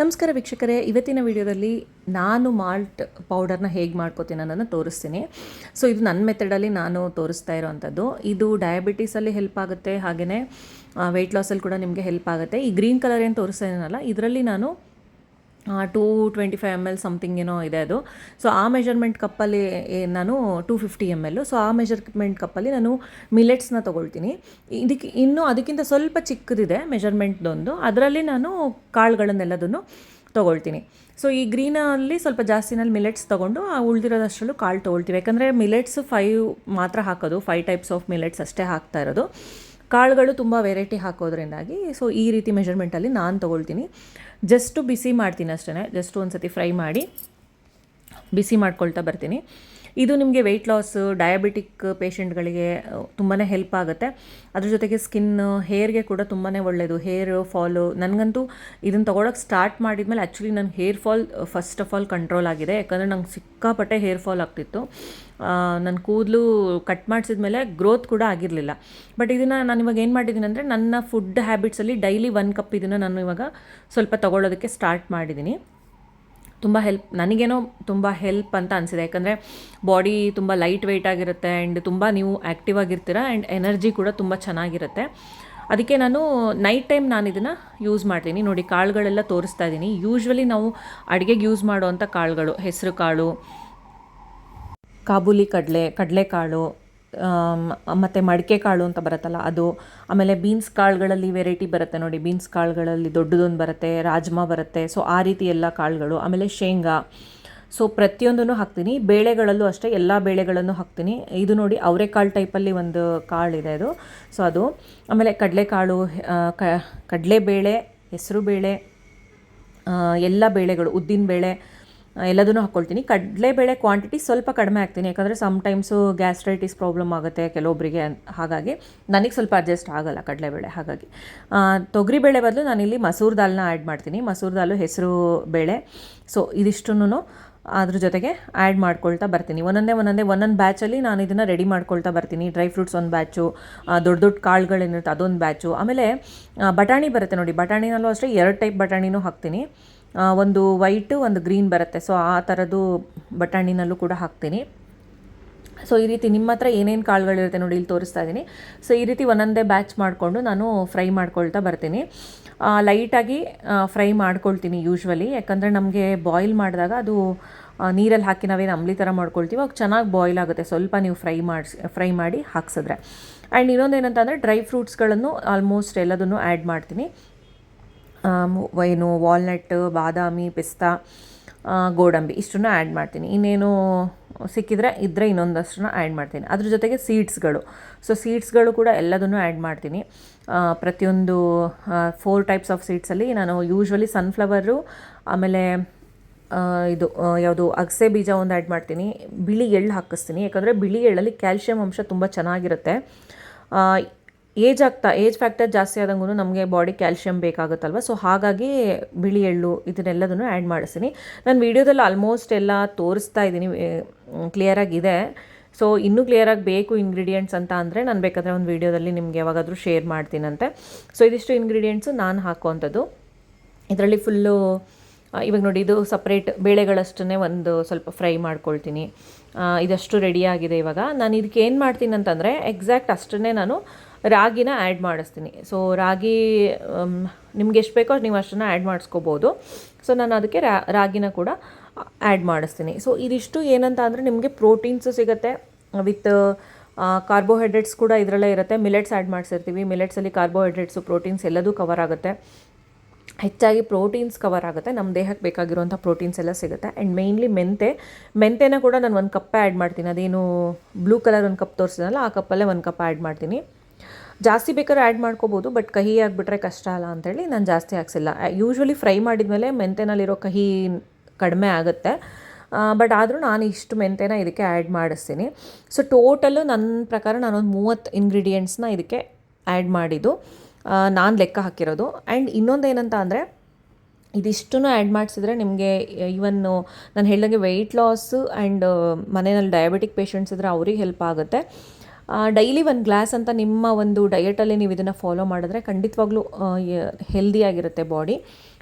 ನಮಸ್ಕಾರ ವೀಕ್ಷಕರೇ, ಇವತ್ತಿನ ವಿಡಿಯೋದಲ್ಲಿ ನಾನು ಮಾಲ್ಟ್ ಪೌಡರ್ನ ಹೇಗೆ ಮಾಡ್ಕೋತೀನಿ ಅನ್ನೋದನ್ನು ತೋರಿಸ್ತೀನಿ. ಸೊ ಇದು ನನ್ನ ಮೆಥಡಲ್ಲಿ ನಾನು ತೋರಿಸ್ತಾ ಇರೋವಂಥದ್ದು. ಇದು ಡಯಾಬಿಟೀಸಲ್ಲಿ ಹೆಲ್ಪ್ ಆಗುತ್ತೆ ಹಾಗೆಯೇ ವೆಯ್ಟ್ ಲಾಸಲ್ಲಿ ಕೂಡ ನಿಮಗೆ ಹೆಲ್ಪ್ ಆಗುತ್ತೆ. ಈ ಗ್ರೀನ್ ಕಲರ್ ಏನು ತೋರಿಸ್ತಾ ಇದ್ದೀನಲ್ಲ ಇದರಲ್ಲಿ ನಾನು two twenty five M L something ಏನೋ ಇದೆ ಅದು. ಸೊ ಆ ಮೆಷರ್ಮೆಂಟ್ ಕಪ್ಪಲ್ಲಿ ನಾನು two fifty M L so ಆ ಮೆಜರ್ಮೆಂಟ್ ಕಪ್ಪಲ್ಲಿ ನಾನು ಮಿಲೆಟ್ಸ್ನ ತೊಗೊಳ್ತೀನಿ. ಇದಕ್ಕೆ ಇನ್ನೂ ಅದಕ್ಕಿಂತ ಸ್ವಲ್ಪ ಚಿಕ್ಕದಿದೆ ಮೆಷರ್ಮೆಂಟ್ದೊಂದು ಅದರಲ್ಲಿ ನಾನು ಕಾಳುಗಳನ್ನೆಲ್ಲದನ್ನು ತೊಗೊಳ್ತೀನಿ. ಸೊ ಈ ಗ್ರೀನಲ್ಲಿ ಸ್ವಲ್ಪ ಜಾಸ್ತಿನಲ್ಲಿ ಮಿಲೆಟ್ಸ್ ತೊಗೊಂಡು, ಆ ಉಳಿದಿರೋದಷ್ಟರಲ್ಲೂ ಕಾಳು ತೊಗೊಳ್ತೀವಿ. ಯಾಕಂದರೆ ಮಿಲೆಟ್ಸ್ ಫೈವ್ ಮಾತ್ರ ಹಾಕೋದು. ಫೈವ್ ಟೈಪ್ಸ್ ಆಫ್ ಮಿಲೆಟ್ಸ್ ಅಷ್ಟೇ ಹಾಕ್ತಾ ಇರೋದು. ಕಾಳುಗಳು ತುಂಬ ವೆರೈಟಿ ಹಾಕೋದ್ರಿಂದಾಗಿ ಸೊ ಈ ರೀತಿ ಮೆಷರ್ಮೆಂಟಲ್ಲಿ ನಾನು ತೊಗೊಳ್ತೀನಿ. ಜಸ್ಟು ಬಿಸಿ ಮಾಡ್ತೀನಿ ಅಷ್ಟೇ ಜಸ್ಟ್ ಒಂದು ಸತಿ ಫ್ರೈ ಮಾಡಿ ಬಿಸಿ ಮಾಡ್ಕೊಳ್ತಾ ಬರ್ತೀನಿ. ಇದು ನಿಮಗೆ ವೆಯ್ಟ್ ಲಾಸ್ ಡಯಾಬಿಟಿಕ್ ಪೇಷೆಂಟ್ಗಳಿಗೆ ತುಂಬಾ ಹೆಲ್ಪ್ ಆಗುತ್ತೆ. ಅದ್ರ ಜೊತೆಗೆ ಸ್ಕಿನ್ ಹೇರ್ಗೆ ಕೂಡ ತುಂಬಾ ಒಳ್ಳೆಯದು ಹೇರ್ ಫಾಲು ನನಗಂತೂ ಇದನ್ನು ತೊಗೊಳಕ್ಕೆ ಸ್ಟಾರ್ಟ್ ಮಾಡಿದ್ಮೇಲೆ ಆ್ಯಕ್ಚುಲಿ ನನ್ನ hair fall first of all control ಆಗಿದೆ. ಯಾಕಂದರೆ ನಂಗೆ ಸಿಕ್ಕಾಪಟ್ಟೆ ಹೇರ್ ಫಾಲ್ ಆಗ್ತಿತ್ತು. ನನ್ನ ಕೂದಲು ಕಟ್ ಮಾಡಿಸಿದ ಮೇಲೆ ಗ್ರೋತ್ ಕೂಡ ಆಗಿರಲಿಲ್ಲ. ಬಟ್ ಇದನ್ನು ನಾನು ಇವಾಗ ಏನು ಮಾಡಿದ್ದೀನಿ ಅಂದರೆ ನನ್ನ ಫುಡ್ ಹ್ಯಾಬಿಟ್ಸಲ್ಲಿ ಡೈಲಿ ಒನ್ ಕಪ್ ಇದನ್ನು ನಾನು ಇವಾಗ ಸ್ವಲ್ಪ ತೊಗೊಳ್ಳೋದಕ್ಕೆ ಸ್ಟಾರ್ಟ್ ಮಾಡಿದ್ದೀನಿ ತುಂಬ ಹೆಲ್ಪ್ ನನಗೇನೋ ತುಂಬ ಹೆಲ್ಪ್ ಅಂತ ಅನಿಸಿದೆ. ಯಾಕಂದರೆ ಬಾಡಿ ತುಂಬ ಲೈಟ್ ವೆಯ್ಟ್ ಆಗಿರುತ್ತೆ ಆ್ಯಂಡ್ ತುಂಬ ನೀವು ಆ್ಯಕ್ಟಿವ್ ಆಗಿರ್ತೀರ ಆ್ಯಂಡ್ ಎನರ್ಜಿ ಕೂಡ ತುಂಬ ಚೆನ್ನಾಗಿರುತ್ತೆ. ಅದಕ್ಕೆ ನಾನು ನೈಟ್ ಟೈಮ್ ನಾನು ಇದನ್ನು ಯೂಸ್ ಮಾಡ್ತೀನಿ. ನೋಡಿ, ಕಾಳುಗಳೆಲ್ಲ ತೋರಿಸ್ತಾ ಇದ್ದೀನಿ ಯೂಶ್ವಲಿ ನಾವು ಅಡುಗೆಗೆ ಯೂಸ್ ಮಾಡುವಂಥ ಕಾಳುಗಳು, ಹೆಸರು ಕಾಳು ಕಾಬೂಲಿ ಕಡಲೆ, ಕಡಲೆಕಾಳು ಮತ್ತು ಮಡಿಕೆ ಕಾಳು ಅಂತ ಬರುತ್ತಲ್ಲ, ಅದು ಆಮೇಲೆ ಬೀನ್ಸ್ ಕಾಳುಗಳಲ್ಲಿ ವೆರೈಟಿ ಬರುತ್ತೆ ನೋಡಿ. ಬೀನ್ಸ್ ಕಾಳುಗಳಲ್ಲಿ ದೊಡ್ಡದೊಂದು ಬರುತ್ತೆ, ರಾಜ್ಮಾ ಬರುತ್ತೆ. ಸೊ ಆ ರೀತಿ ಎಲ್ಲ ಕಾಳುಗಳು. ಆಮೇಲೆ ಶೇಂಗಾ. ಸೊ ಪ್ರತಿಯೊಂದನ್ನು ಹಾಕ್ತೀನಿ. ಬೇಳೆಗಳಲ್ಲೂ ಅಷ್ಟೇ ಎಲ್ಲ ಬೇಳೆಗಳನ್ನು ಹಾಕ್ತೀನಿ. ಇದು ನೋಡಿ ಅವರೆಕಾಳು ಟೈಪಲ್ಲಿ ಒಂದು ಕಾಳು ಇದೆ ಅದು. ಸೊ ಅದು. ಆಮೇಲೆ ಕಡಲೆಕಾಳು ಕ, ಕಡಲೆಬೇಳೆ, ಹೆಸರುಬೇಳೆ ಎಲ್ಲ ಬೇಳೆಗಳು, ಉದ್ದಿನಬೇಳೆ ಎಲ್ಲದನ್ನು ಹಾಕ್ಕೊಳ್ತೀನಿ ಕಡಲೆಬೇಳೆ ಕ್ವಾಂಟಿಟಿ ಸ್ವಲ್ಪ ಕಡಿಮೆ ಆಗ್ತೀನಿ ಯಾಕಂದರೆ ಸಮ್ಟೈಮ್ಸು ಗ್ಯಾಸ್ಟ್ರೈಟಿಸ್ ಪ್ರಾಬ್ಲಮ್ ಆಗುತ್ತೆ ಕೆಲವೊಬ್ಬರಿಗೆ ಹಾಗಾಗಿ ನನಗೆ ಸ್ವಲ್ಪ ಅಡ್ಜಸ್ಟ್ ಆಗೋಲ್ಲ ಕಡಲೆಬೇಳೆ, ಹಾಗಾಗಿ. ತೊಗರಿಬೇಳೆ ಬದಲು ನಾನಿಲ್ಲಿ ಮಸೂರ್ ದಾಲ್ನ ಆ್ಯಡ್ ಮಾಡ್ತೀನಿ. ಮಸೂರ್ ದಾಲು ಹೆಸರು ಬೇಳೆ. ಸೊ ಇದಿಷ್ಟನ್ನು ಅದ್ರ ಜೊತೆಗೆ ಆ್ಯಡ್ ಮಾಡ್ಕೊಳ್ತಾ ಬರ್ತೀನಿ. ಒಂದೊಂದೇ ಒಂದೊಂದೇ, ಒಂದೊಂದು ಬ್ಯಾಚಲ್ಲಿ ನಾನು ಇದನ್ನು ರೆಡಿ ಮಾಡ್ಕೊಳ್ತಾ ಬರ್ತೀನಿ. ಡ್ರೈ ಫ್ರೂಟ್ಸ್ ಒಂದು ಬ್ಯಾಚು ದೊಡ್ಡ ದೊಡ್ಡ ಕಾಳುಗಳೇನಿರುತ್ತೆ ಅದೊಂದು ಬ್ಯಾಚು ಆಮೇಲೆ ಬಟಾಣಿ ಬರುತ್ತೆ ನೋಡಿ. ಬಟಾಣಿನಲ್ಲೂ ಅಷ್ಟೇ ಎರಡು ಟೈಪ್ ಬಟಾಣಿನೂ ಹಾಕ್ತೀನಿ. ಒಂದು ವೈಟು, ಒಂದು ಗ್ರೀನ್ ಬರುತ್ತೆ. ಸೊ ಆ ಥರದ್ದು ಬಟಾಣಿನಲ್ಲೂ ಕೂಡ ಹಾಕ್ತೀನಿ. ಸೊ ಈ ರೀತಿ ನಿಮ್ಮ ಹತ್ರ ಏನೇನು ಕಾಳುಗಳಿರುತ್ತೆ ನೋಡಿ ಇಲ್ಲಿ ತೋರಿಸ್ತಾ ಇದ್ದೀನಿ. ಸೊ ಈ ರೀತಿ ಒಂದೊಂದೇ ಬ್ಯಾಚ್ ಮಾಡಿಕೊಂಡು ನಾನು ಫ್ರೈ ಮಾಡ್ಕೊಳ್ತಾ ಬರ್ತೀನಿ. ಲೈಟಾಗಿ ಫ್ರೈ ಮಾಡ್ಕೊಳ್ತೀನಿ ಯೂಶ್ವಲಿ ಯಾಕಂದರೆ ನಮಗೆ ಬಾಯ್ಲ್ ಮಾಡಿದಾಗ ಅದು ನೀರಲ್ಲಿ ಹಾಕಿ ನಾವೇನು ಅಂಬ್ಲಿ ಥರ ಮಾಡ್ಕೊಳ್ತೀವಿ, ಅವಾಗ ಚೆನ್ನಾಗಿ ಬಾಯ್ಲ್ ಆಗುತ್ತೆ. ಸ್ವಲ್ಪ ನೀವು ಫ್ರೈ ಮಾಡಿಸಿ ಫ್ರೈ ಮಾಡಿ ಹಾಕ್ಸಿದ್ರೆ. ಆ್ಯಂಡ್ ಇನ್ನೊಂದು ಏನಂತಂದರೆ ಡ್ರೈ ಫ್ರೂಟ್ಸ್ಗಳನ್ನು ಆಲ್ಮೋಸ್ಟ್ ಎಲ್ಲದನ್ನು ಆ್ಯಡ್ ಮಾಡ್ತೀನಿ. ಏನು ವಾಲ್ನಟ್ ಬಾದಾಮಿ, ಪಿಸ್ತಾ ಗೋಡಂಬಿ ಇಷ್ಟನ್ನು ಆ್ಯಡ್ ಮಾಡ್ತೀನಿ. ಇನ್ನೇನು ಸಿಕ್ಕಿದ್ರೆ ಇದ್ದರೆ ಇನ್ನೊಂದಷ್ಟನ್ನು ಆ್ಯಡ್ ಮಾಡ್ತೀನಿ. ಅದ್ರ ಜೊತೆಗೆ ಸೀಡ್ಸ್ಗಳು ಸೊ ಸೀಡ್ಸ್ಗಳು ಕೂಡ ಎಲ್ಲದನ್ನು ಆ್ಯಡ್ ಮಾಡ್ತೀನಿ. ಪ್ರತಿಯೊಂದು ಫೋರ್ ಟೈಪ್ಸ್ ಆಫ್ ಸೀಡ್ಸಲ್ಲಿ ನಾನು ಯೂಶ್ವಲಿ ಸನ್ಫ್ಲವರು ಆಮೇಲೆ ಇದು ಯಾವುದು ಅಗಸೆ ಬೀಜ ಒಂದು ಆ್ಯಡ್ ಮಾಡ್ತೀನಿ. ಬಿಳಿ ಎಳ್ಳು ಹಾಕಿಸ್ತೀನಿ. ಯಾಕಂದರೆ ಬಿಳಿ ಎಳ್ಳಲ್ಲಿ ಕ್ಯಾಲ್ಶಿಯಂ ಅಂಶ ತುಂಬ ಚೆನ್ನಾಗಿರುತ್ತೆ. ಏಜ್ ಆಗ್ತಾ ಏಜ್ ಫ್ಯಾಕ್ಟರ್ ಜಾಸ್ತಿ ಆದಂಗೂ ನಮಗೆ ಬಾಡಿ ಕ್ಯಾಲ್ಶಿಯಮ್ ಬೇಕಾಗುತ್ತಲ್ವ? ಸೊ ಹಾಗಾಗಿ ಬಿಳಿ ಎಳ್ಳು ಇದನ್ನೆಲ್ಲದನ್ನು ಆ್ಯಡ್ ಮಾಡಿಸ್ತೀನಿ. ನಾನು ವೀಡಿಯೋದಲ್ಲಿ ಆಲ್ಮೋಸ್ಟ್ ಎಲ್ಲ ತೋರಿಸ್ತಾ ಇದ್ದೀನಿ ಕ್ಲಿಯರಾಗಿದೆ ಸೊ ಇನ್ನೂ ಕ್ಲಿಯರಾಗಿ ಬೇಕು ಇಂಗ್ರೀಡಿಯೆಂಟ್ಸ್ ಅಂತ ಅಂದರೆ ನಾನು ಬೇಕಾದರೆ ಒಂದು ವೀಡಿಯೋದಲ್ಲಿ ನಿಮಗೆ ಯಾವಾಗಾದರೂ ಶೇರ್ ಮಾಡ್ತೀನಂತೆ. ಸೊ ಇದಿಷ್ಟು ಇಂಗ್ರೀಡಿಯೆಂಟ್ಸು ನಾನು ಹಾಕುವಂಥದ್ದು. ಇದರಲ್ಲಿ ಫುಲ್ಲು ಇವಾಗ ನೋಡಿ ಇದು ಸಪ್ರೇಟ್ ಬೇಳೆಗಳಷ್ಟನ್ನೇ ಒಂದು ಸ್ವಲ್ಪ ಫ್ರೈ ಮಾಡ್ಕೊಳ್ತೀನಿ. ಇದಷ್ಟು ರೆಡಿಯಾಗಿದೆ ಇವಾಗ. ನಾನು ಇದಕ್ಕೆ ಏನು ಮಾಡ್ತೀನಿ ಅಂತಂದರೆ ಎಕ್ಸಾಕ್ಟ್ ಅಷ್ಟನ್ನೇ ನಾನು ರಾಗಿನ ಆ್ಯಡ್ ಮಾಡಿಸ್ತೀನಿ. ಸೊ ರಾಗಿ ನಿಮ್ಗೆ ಎಷ್ಟು ಬೇಕೋ ನೀವು ಅಷ್ಟನ್ನು ಆ್ಯಡ್ ಮಾಡಿಸ್ಕೋಬೋದು. ಸೊ ನಾನು ಅದಕ್ಕೆ ರಾಗಿನ ಕೂಡ ಆ್ಯಡ್ ಮಾಡಿಸ್ತೀನಿ. ಸೊ ಇದಿಷ್ಟು ಏನಂತ ಅಂದರೆ ನಿಮಗೆ ಪ್ರೋಟೀನ್ಸು ಸಿಗುತ್ತೆ. ವಿತ್ ಕಾರ್ಬೋಹೈಡ್ರೇಟ್ಸ್ ಕೂಡ ಇದರಲ್ಲೇ ಇರುತ್ತೆ. ಮಿಲೆಟ್ಸ್ ಆ್ಯಡ್ ಮಾಡಿಸಿರ್ತೀವಿ. ಮಿಲೆಟ್ಸಲ್ಲಿ ಕಾರ್ಬೋಹೈಡ್ರೇಟ್ಸು ಪ್ರೋಟೀನ್ಸ್ ಎಲ್ಲದೂ ಕವರ್ ಆಗುತ್ತೆ. ಹೆಚ್ಚಾಗಿ ಪ್ರೋಟೀನ್ಸ್ ಕವರ್ ಆಗುತ್ತೆ. ನಮ್ಮ ದೇಹಕ್ಕೆ ಬೇಕಾಗಿರುವಂಥ ಪ್ರೋಟೀನ್ಸ್ ಎಲ್ಲ ಸಿಗುತ್ತೆ. ಆ್ಯಂಡ್ ಮೇಯ್ನ್ಲಿ ಮೆಂತೆ. ಮೆಂತೆನ ಕೂಡ ನಾನು ಒಂದು ಕಪ್ ಆ್ಯಡ್ ಮಾಡ್ತೀನಿ. ಅದೇನು ಬ್ಲೂ ಕಲರ್ ಒಂದು ಕಪ್ ತೋರಿಸಿದಲ್ಲ ಆ ಕಪ್ಪಲ್ಲೇ ಒಂದು ಕಪ್ ಆ್ಯಡ್ ಮಾಡ್ತೀನಿ. ಜಾಸ್ತಿ ಬೇಕಾದ್ರೆ ಆ್ಯಡ್ ಮಾಡ್ಕೋಬೋದು ಬಟ್ ಕಹಿ ಆಗಿಬಿಟ್ರೆ ಕಷ್ಟ ಅಲ್ಲ ಅಂತೇಳಿ ನಾನು ಜಾಸ್ತಿ ಹಾಕ್ಸಿಲ್ಲ. ಯೂಶ್ವಲಿ ಫ್ರೈ ಮಾಡಿದ್ಮೇಲೆ ಮೆಂತೆನಲ್ಲಿರೋ ಕಹಿ ಕಡಿಮೆ ಆಗುತ್ತೆ. ಬಟ್ ಆದರೂ ನಾನು ಇಷ್ಟು ಮೆಂತೆನ ಇದಕ್ಕೆ ಆ್ಯಡ್ ಮಾಡಿಸ್ತೀನಿ. ಸೊ ಟೋಟಲು ನನ್ನ ಪ್ರಕಾರ ನಾನೊಂದು ಮೂವತ್ತು ಇಂಗ್ರೀಡಿಯೆಂಟ್ಸ್ನ ಇದಕ್ಕೆ ಆ್ಯಡ್ ಮಾಡಿದ್ದು. ನಾನು ಲೆಕ್ಕ ಹಾಕಿರೋದು. ಆ್ಯಂಡ್ ಇನ್ನೊಂದು ಏನಂತ ಅಂದರೆ, ಇದಿಷ್ಟನ್ನು ಆ್ಯಡ್ ಮಾಡಿಸಿದ್ರೆ ನಿಮಗೆ ಈವನ್ ನಾನು ಹೇಳಿದಂಗೆ ವೆಯ್ಟ್ ಲಾಸು ಆ್ಯಂಡ್ ಮನೆಯಲ್ಲಿ ಡಯಾಬಿಟಿಕ್ ಪೇಷಂಟ್ಸ್ ಇದ್ದರೆ ಅವ್ರಿಗೆ ಹೆಲ್ಪ್ ಆಗುತ್ತೆ. ಡೈಲಿ ಒಂದು ಗ್ಲಾಸ್ ಅಂತ ನಿಮ್ಮ ಒಂದು ಡಯೆಟಲ್ಲಿ ನೀವು ಇದನ್ನು ಫಾಲೋ ಮಾಡಿದ್ರೆ ಖಂಡಿತವಾಗ್ಲೂ ಹೆಲ್ದಿಯಾಗಿರುತ್ತೆ ಬಾಡಿ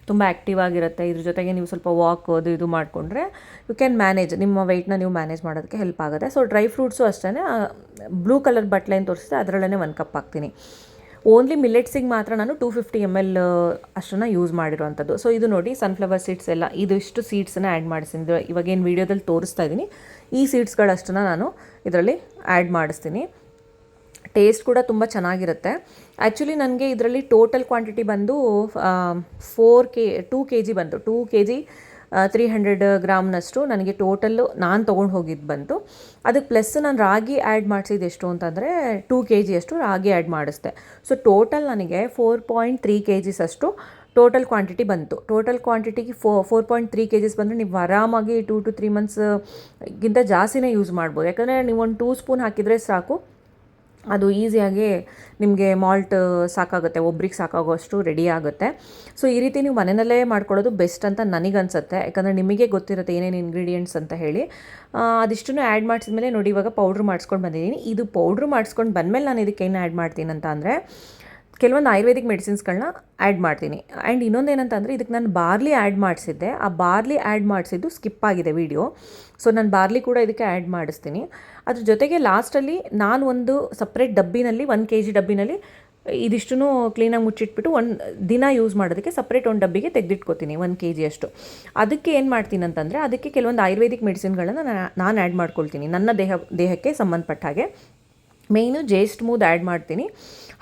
ತುಂಬ ಆ್ಯಕ್ಟಿವ್ ಆಗಿರುತ್ತೆ. ಇದ್ರ ಜೊತೆಗೆ ನೀವು ಸ್ವಲ್ಪ ವಾಕ್ ಅದು ಇದು ಮಾಡಿಕೊಂಡ್ರೆ ಯು ಕ್ಯಾನ್ ಮ್ಯಾನೇಜ್ ನಿಮ್ಮ ವೆಯ್ಟ್ನ ನೀವು ಮ್ಯಾನೇಜ್ ಮಾಡೋದಕ್ಕೆ ಹೆಲ್ಪ್ ಆಗುತ್ತೆ. ಸೊ ಡ್ರೈ ಫ್ರೂಟ್ಸು ಅಷ್ಟೇ ಬ್ಲೂ ಕಲರ್ ಬಟ್ಲೆ ಏನು ತೋರಿಸಿದೆ ಅದರಲ್ಲೇ ಒಂದು ಕಪ್ ಹಾಕ್ತೀನಿ. ಓನ್ಲಿ ಮಿಲೆಟ್ಸಿಗೆ ಮಾತ್ರ ನಾನು ಟೂ ಫಿಫ್ಟಿ ಎಂ ಎಲ್ ಅಷ್ಟನ್ನು ಯೂಸ್ ಮಾಡಿರೋವಂಥದ್ದು ಸೊ ಇದು ನೋಡಿ ಸನ್ಫ್ಲವರ್ ಸೀಡ್ಸ್ ಎಲ್ಲ ಇದಿಷ್ಟು ಸೀಡ್ಸನ್ನು ಆ್ಯಡ್ ಮಾಡಿಸಿದ್ದು ಇವಾಗ ಏನು ವೀಡಿಯೋದಲ್ಲಿ ತೋರಿಸ್ತಾ ಇದ್ದೀನಿ ಈ ಸೀಡ್ಸ್ಗಳಷ್ಟನ್ನು ನಾನು ಇದರಲ್ಲಿ ಆ್ಯಡ್ ಮಾಡಿಸ್ತೀನಿ. ಟೇಸ್ಟ್ ಕೂಡ ತುಂಬ ಚೆನ್ನಾಗಿರುತ್ತೆ. ಆ್ಯಕ್ಚುಲಿ ನನಗೆ ಇದರಲ್ಲಿ ಟೋಟಲ್ ಕ್ವಾಂಟಿಟಿ ಬಂದು four K, two K G ಬಂತು. Two K G three hundred ಗ್ರಾಮ್ನಷ್ಟು ನನಗೆ ಟೋಟಲ್ಲು ನಾನು ತೊಗೊಂಡು ಹೋಗಿದ್ದು ಬಂತು. ಅದಕ್ಕೆ ಪ್ಲಸ್ ನಾನು ರಾಗಿ ಆ್ಯಡ್ ಮಾಡಿಸಿದ್ದು ಎಷ್ಟು ಅಂತಂದರೆ ಟೂ ಕೆ ಜಿಯಷ್ಟು ರಾಗಿ ಆ್ಯಡ್ ಮಾಡಿಸ್ದೆ. ಸೊ ಟೋಟಲ್ ನನಗೆ four point three K Gs ಅಷ್ಟು ಟೋಟಲ್ ಕ್ವಾಂಟಿಟಿ ಬಂತು. ಟೋಟಲ್ ಕ್ವಾಂಟಿಟಿಗೆ ಫೋ, four point three K Gs ಬಂದರೆ ನೀವು ಆರಾಮಾಗಿ ಟೂ ಟು ತ್ರೀ ಮಂತ್ಸ್ಗಿಂತ ಜಾಸ್ತಿನೇ ಯೂಸ್ ಮಾಡ್ಬೋದು. ಯಾಕಂದರೆ ನೀವು ಒಂದು ಟೂ ಸ್ಪೂನ್ ಹಾಕಿದರೆ ಸಾಕು. ಅದು ಈಸಿಯಾಗಿ ನಿಮಗೆ ಮಾಲ್ಟ್ ಸಾಕಾಗುತ್ತೆ. ಒಬ್ರಿಗೆ ಸಾಕಾಗೋಷ್ಟು ರೆಡಿ ಆಗುತ್ತೆ. ಸೊ, ಈ ರೀತಿ ನೀವು ಮನೆಯಲ್ಲೇ ಮಾಡ್ಕೊಳ್ಳೋದು ಬೆಸ್ಟ್ ಅಂತ ನನಗನ್ಸುತ್ತೆ ಯಾಕಂದರೆ ನಿಮಗೆ ಗೊತ್ತಿರುತ್ತೆ ಏನೇನು ಇಂಗ್ರೀಡಿಯೆಂಟ್ಸ್ ಅಂತ ಹೇಳಿ. ಅದಿಷ್ಟನ್ನು ಆ್ಯಡ್ ಮಾಡಿಸಿದ್ಮೇಲೆ ನೋಡಿ, ಇವಾಗ ಪೌಡ್ರ್ ಮಾಡಿಸ್ಕೊಂಡು ಬಂದಿದ್ದೀನಿ. ಇದು ಪೌಡ್ರ್ ಮಾಡಿಸ್ಕೊಂಡು ಬಂದಮೇಲೆ ನಾನು ಇದಕ್ಕೆ ಏನು ಆ್ಯಡ್ ಮಾಡ್ತೀನಿ ಅಂತ ಕೆಲವೊಂದು ಆಯುರ್ವೇದಿಕ್ ಮೆಡಿಸಿನ್ಸ್ಗಳನ್ನ ಆ್ಯಡ್ ಮಾಡ್ತೀನಿ. ಆ್ಯಂಡ್ ಇನ್ನೊಂದು ಏನಂತಂದರೆ ಇದಕ್ಕೆ ನಾನು ಬಾರ್ಲಿ ಆ್ಯಡ್ ಮಾಡಿಸಿದ್ದೆ. ಆ ಬಾರ್ಲಿ ಆ್ಯಡ್ ಮಾಡಿಸಿದ್ದು ಸ್ಕಿಪ್ ಆಗಿದೆ ವಿಡಿಯೋ. ಸೊ ನಾನು ಬಾರ್ಲಿ ಕೂಡ ಇದಕ್ಕೆ ಆ್ಯಡ್ ಮಾಡಿಸ್ತೀನಿ. ಅದ್ರ ಜೊತೆಗೆ ಲಾಸ್ಟಲ್ಲಿ ನಾನು ಒಂದು ಸಪ್ರೇಟ್ ಡಬ್ಬಿನಲ್ಲಿ ಒನ್ ಕೆ ಜಿ ಡಬ್ಬಿನಲ್ಲಿ ಇದಿಷ್ಟು ಕ್ಲೀನಾಗಿ ಮುಚ್ಚಿಟ್ಬಿಟ್ಟು ಒಂದು ದಿನ ಯೂಸ್ ಮಾಡೋದಕ್ಕೆ ಸಪ್ರೇಟ್ ಒಂದು ಡಬ್ಬಿಗೆ ತೆಗೆದಿಟ್ಕೋತೀನಿ, ಒಂದು ಕೆ ಜಿಯಷ್ಟು ಅದಕ್ಕೆ ಏನು ಮಾಡ್ತೀನಿ ಅಂತಂದರೆ ಅದಕ್ಕೆ ಕೆಲವೊಂದು ಆಯುರ್ವೇದಿಕ್ ಮೆಡಿಸಿನ್ಗಳನ್ನು ನಾನು ಆ್ಯಡ್ ಮಾಡ್ಕೊಳ್ತೀನಿ. ನನ್ನ ದೇಹ, ದೇಹಕ್ಕೆ ಸಂಬಂಧಪಟ್ಟ ಹಾಗೆ. ಮೇಯ್ನು ಜೇಸ್ಟ್ ಮೂದ್ ಆ್ಯಡ್ ಮಾಡ್ತೀನಿ.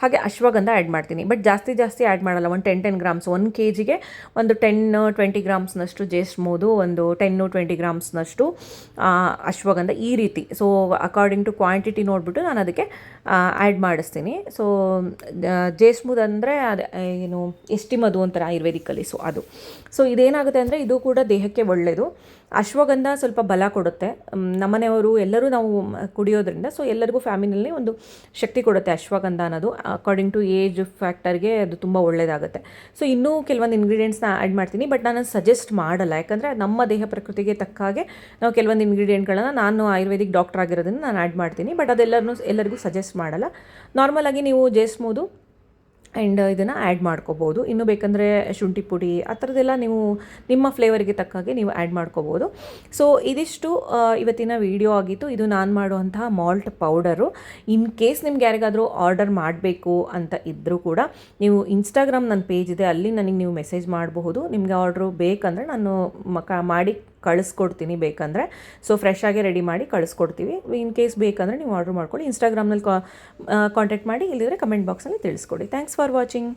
ಹಾಗೆ ಅಶ್ವಗಂಧ ಆ್ಯಡ್ ಮಾಡ್ತೀನಿ. ಬಟ್ ಜಾಸ್ತಿ ಜಾಸ್ತಿ ಆ್ಯಡ್ ಮಾಡಲ್ಲ. ಒಂದು ten ten grams one K ಜಿಗೆ ಒಂದು ಟೆನ್ ಟ್ವೆಂಟಿ ಗ್ರಾಮ್ಸ್ನಷ್ಟು ಜೇಸ್ಟ್ ಮೂದು, ಒಂದು ಟೆನ್ನು ಟ್ವೆಂಟಿ ಗ್ರಾಮ್ಸ್ನಷ್ಟು ಅಶ್ವಗಂಧ ಈ ರೀತಿ. ಸೊ ಅಕಾರ್ಡಿಂಗ್ ಟು ಕ್ವಾಂಟಿಟಿ ನೋಡಿಬಿಟ್ಟು ನಾನು ಅದಕ್ಕೆ ಆ್ಯಡ್ ಮಾಡಿಸ್ತೀನಿ. ಸೊ ಜೇಸ್ಮೂದ್ ಅಂದರೆ ಅದು ಏನು ಎಸ್ಟಿಮದು ಅಂತಾರೆ ಆಯುರ್ವೇದಿಕಲ್ಲಿ. ಸೊ ಅದು. ಸೊ ಇದೇನಾಗುತ್ತೆ ಅಂದರೆ ಇದು ಕೂಡ ದೇಹಕ್ಕೆ ಒಳ್ಳೆಯದು ಅಶ್ವಗಂಧ ಸ್ವಲ್ಪ ಬಲ ಕೊಡುತ್ತೆ. ನಮ್ಮನೆಯವರು ಎಲ್ಲರೂ ನಾವು ಕುಡಿಯೋದ್ರಿಂದ ಸೊ ಎಲ್ಲರಿಗೂ ಫ್ಯಾಮಿಲಿಯಲ್ಲಿ ಒಂದು ಶಕ್ತಿ ಕೊಡುತ್ತೆ ಅಶ್ವಗಂಧ ಅನ್ನೋದು. ಅಕಾರ್ಡಿಂಗ್ ಟು ಏಜ್ ಫ್ಯಾಕ್ಟರ್ಗೆ ಅದು ತುಂಬ ಒಳ್ಳೆಯದಾಗುತ್ತೆ ಸೊ ಇನ್ನೂ ಕೆಲವೊಂದು ಇಂಗ್ರೀಡಿಯೆಂಟ್ಸ್ನ ಆ್ಯಡ್ ಮಾಡ್ತೀನಿ ಬಟ್ ನಾನು ಸಜೆಸ್ಟ್ ಮಾಡಲ್ಲ. ಯಾಕಂದರೆ ನಮ್ಮ ದೇಹ ಪ್ರಕೃತಿಗೆ ತಕ್ಕ ಹಾಗೆ ನಾವು ಕೆಲವೊಂದು ಇಂಗ್ರೀಡಿಯೆಂಟ್ಗಳನ್ನು ನಾನು ಆಯುರ್ವೇದಿಕ್ ಡಾಕ್ಟರ್ ಆಗಿರೋದನ್ನು ನಾನು ಆ್ಯಡ್ ಮಾಡ್ತೀನಿ ಬಟ್ ಅದೆಲ್ಲರೂ ಎಲ್ಲರಿಗೂ ಸಜೆಸ್ಟ್ ಮಾಡಲ್ಲ. ನಾರ್ಮಲಾಗಿ ನೀವು ಜೇಸ್ಮೋದು ಆ್ಯಂಡ್ ಇದನ್ನು ಆ್ಯಡ್ ಮಾಡ್ಕೋಬೋದು. ಇನ್ನು ಬೇಕಂದರೆ ಶುಂಠಿ ಪುಡಿ, ಆ ಥರದ್ದೆಲ್ಲ ನೀವು ನಿಮ್ಮ ಫ್ಲೇವರ್ಗೆ ತಕ್ಕ ಹಾಗೆ ನೀವು ಆ್ಯಡ್ ಮಾಡ್ಕೋಬೋದು. ಸೊ ಇದಿಷ್ಟು ಇವತ್ತಿನ ವಿಡಿಯೋ ಆಗಿತ್ತು. ಇದು ನಾನು ಮಾಡುವಂತಹ ಮಾಲ್ಟ್ ಪೌಡರು ಇನ್ ಕೇಸ್ ನಿಮ್ಗೆ ಯಾರಿಗಾದರೂ ಆರ್ಡರ್ ಮಾಡಬೇಕು ಅಂತ ಇದ್ದರೂ ಕೂಡ ನೀವು ಇನ್ಸ್ಟಾಗ್ರಾಮ್ ನನ್ನ ಪೇಜ್ ಇದೆ. ಅಲ್ಲಿ ನನಗೆ ನೀವು ಮೆಸೇಜ್ ಮಾಡಬಹುದು. ನಿಮಗೆ ಆರ್ಡ್ರು ಬೇಕಂದರೆ ನಾನು ಮಕ ಮಾಡಿ ಕಳಿಸ್ಕೊಡ್ತೀನಿ ಬೇಕಂದರೆ. ಸೊ ಫ್ರೆಶ್ ಆಗಿ ರೆಡಿ ಮಾಡಿ ಕಳಿಸ್ಕೊಡ್ತೀವಿ. ಇನ್ ಕೇಸ್ ಬೇಕಂದರೆ ನೀವು ಆರ್ಡ್ರ್ ಮಾಡ್ಕೊಳ್ಳಿ. ಇನ್ಸ್ಟಾಗ್ರಾಮ್ನಲ್ಲಿ ಕಾಂಟ್ಯಾಕ್ಟ್ ಮಾಡಿ ಇಲ್ಲಿದ್ರೆ ಕಮೆಂಟ್ ಬಾಕ್ಸಲ್ಲಿ ತಿಳಿಸ್ಕೊಡಿ. Thanks for watching